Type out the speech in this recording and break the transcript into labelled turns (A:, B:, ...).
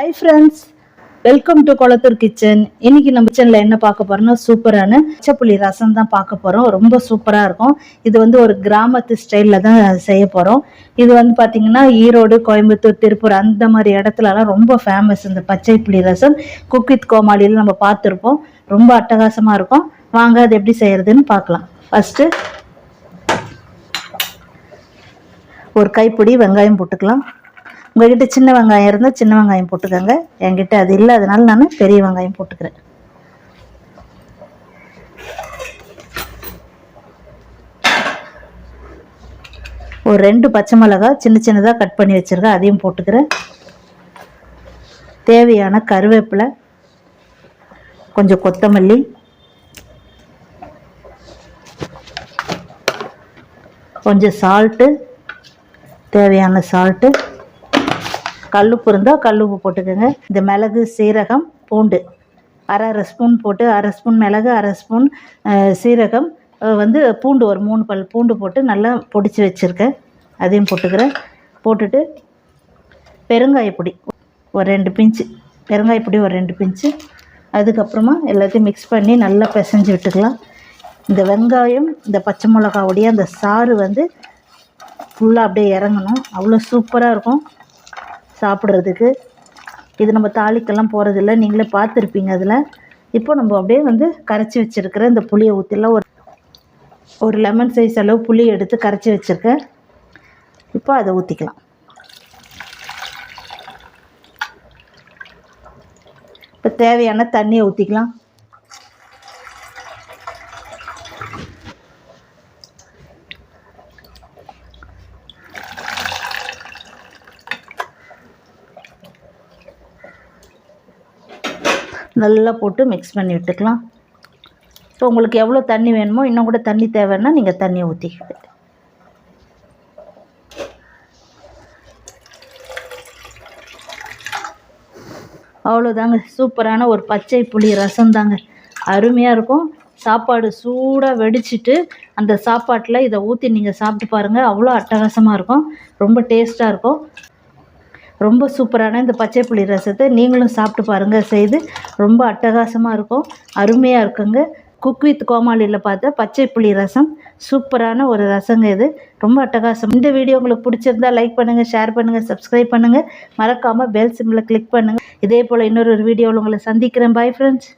A: Hi friends welcome to Kulathur kitchen இன்னைக்கு நம்ம கிச்சனில் என்ன பார்க்க போறோம்னா சூப்பரான பச்சைப்புளி ரசம் தான் பார்க்க போகிறோம் ரொம்ப சூப்பராக இருக்கும். இது வந்து ஒரு கிராமத்து ஸ்டைலில் தான் செய்ய போகிறோம் இது வந்து பார்த்தீங்கன்னா ஈரோடு கோயம்புத்தூர் திருப்பூர் அந்த மாதிரி இடத்துலலாம் ரொம்ப ஃபேமஸ் இந்த பச்சை புளி ரசம். குக் வித் கோமாளியில் நம்ம பார்த்துருப்போம். ரொம்ப அட்டகாசமாக இருக்கும். வாங்க அது எப்படி செய்யறதுன்னு பார்க்கலாம். ஃபஸ்ட்டு ஒரு கைப்பிடி வெங்காயம் போட்டுக்கலாம். உங்ககிட்ட சின்ன வெங்காயம் இருந்தால் சின்ன வெங்காயம் போட்டுக்கோங்க. என்கிட்ட அது இல்லை அதனால நான் பெரிய வெங்காயம் போட்டுக்கிறேன். ஒரு ரெண்டு பச்சை மிளகாய் சின்ன சின்னதாக கட் பண்ணி வச்சுருக்கேன். அதையும் போட்டுக்கிறேன். தேவையான கருவேப்பிலை கொஞ்சம் கொத்தமல்லி கொஞ்சம் சால்ட்டு தேவையான சால்ட்டு கல்லுப்பு இருந்தால் கல்லுப்பு போட்டுக்கோங்க. இந்த மிளகு சீரகம் பூண்டு. அரை அரை ஸ்பூன் போட்டு அரை ஸ்பூன் மிளகு அரை ஸ்பூன் சீரகம் வந்து பூண்டு ஒரு மூணு பல் பூண்டு போட்டு நல்லா பொடிச்சு வச்சுருக்கேன். அதையும் போட்டுக்கிறேன். போட்டுட்டு பெருங்காயப்பொடி ஒரு ரெண்டு பிஞ்சு. பெருங்காயப்பொடி ஒரு ரெண்டு பிஞ்சு. அதுக்கப்புறமா எல்லாத்தையும் மிக்ஸ் பண்ணி நல்லா பிசைஞ்சு விட்டுக்கலாம். இந்த வெங்காயம் இந்த பச்சை மிளகாவுடைய அந்த சாறு வந்து ஃபுல்லாக அப்படியே இறங்கணும். அவ்வளோ சூப்பராக இருக்கும். சாப்பிட்றதுக்கு. இது நம்ம தாளிக்கெல்லாம் போகிறதில்ல நீங்களே பார்த்துருப்பீங்க அதில். இப்போ நம்ம அப்படியே வந்து கரைச்சி வச்சுருக்கிற இந்த புளியை ஊற்றிலாம் ஒரு ஒரு லெமன் சைஸ் அளவு புளி எடுத்து கரைச்சி வச்சுருக்கேன். இப்போ அதை ஊற்றிக்கலாம் இப்போ தேவையான தண்ணியை ஊற்றிக்கலாம் நல்லா போட்டு மிக்ஸ் பண்ணி விட்டுக்கலாம் இப்போ உங்களுக்கு எவ்வளோ தண்ணி வேணுமோ இன்னும் கூட தண்ணி தேவைன்னா நீங்கள் தண்ணியை ஊற்றிக்கிட்டு அவ்வளோதாங்க சூப்பரான ஒரு பச்சை புளி ரசம் தாங்க. அருமையாக இருக்கும். சாப்பாடு சூடாக வெடிச்சிட்டு அந்த சாப்பாட்டில் இதை ஊற்றி நீங்கள் சாப்பிட்டு பாருங்கள் அவ்வளோ அட்டகாசமாக இருக்கும். ரொம்ப டேஸ்ட்டாக இருக்கும். ரொம்ப சூப்பரான இந்த பச்சை புளி ரசத்தை நீங்களும் சாப்பிட்டு பாருங்கள் செய்து ரொம்ப அட்டகாசமாக இருக்கும். அருமையாக இருக்குங்க. குக் வித் கோமாளியில் பார்த்த பச்சை புளி ரசம். சூப்பரான ஒரு ரசங்க இது. ரொம்ப அட்டகாசம். இந்த வீடியோ உங்களுக்கு பிடிச்சிருந்தா லைக் பண்ணுங்கள் ஷேர் பண்ணுங்கள் சப்ஸ்கிரைப் பண்ணுங்கள் மறக்காமல் பெல் சிம்மில் கிளிக் பண்ணுங்கள் இதே போல் இன்னொரு வீடியோவில் உங்களை சந்திக்கிறேன். Bye friends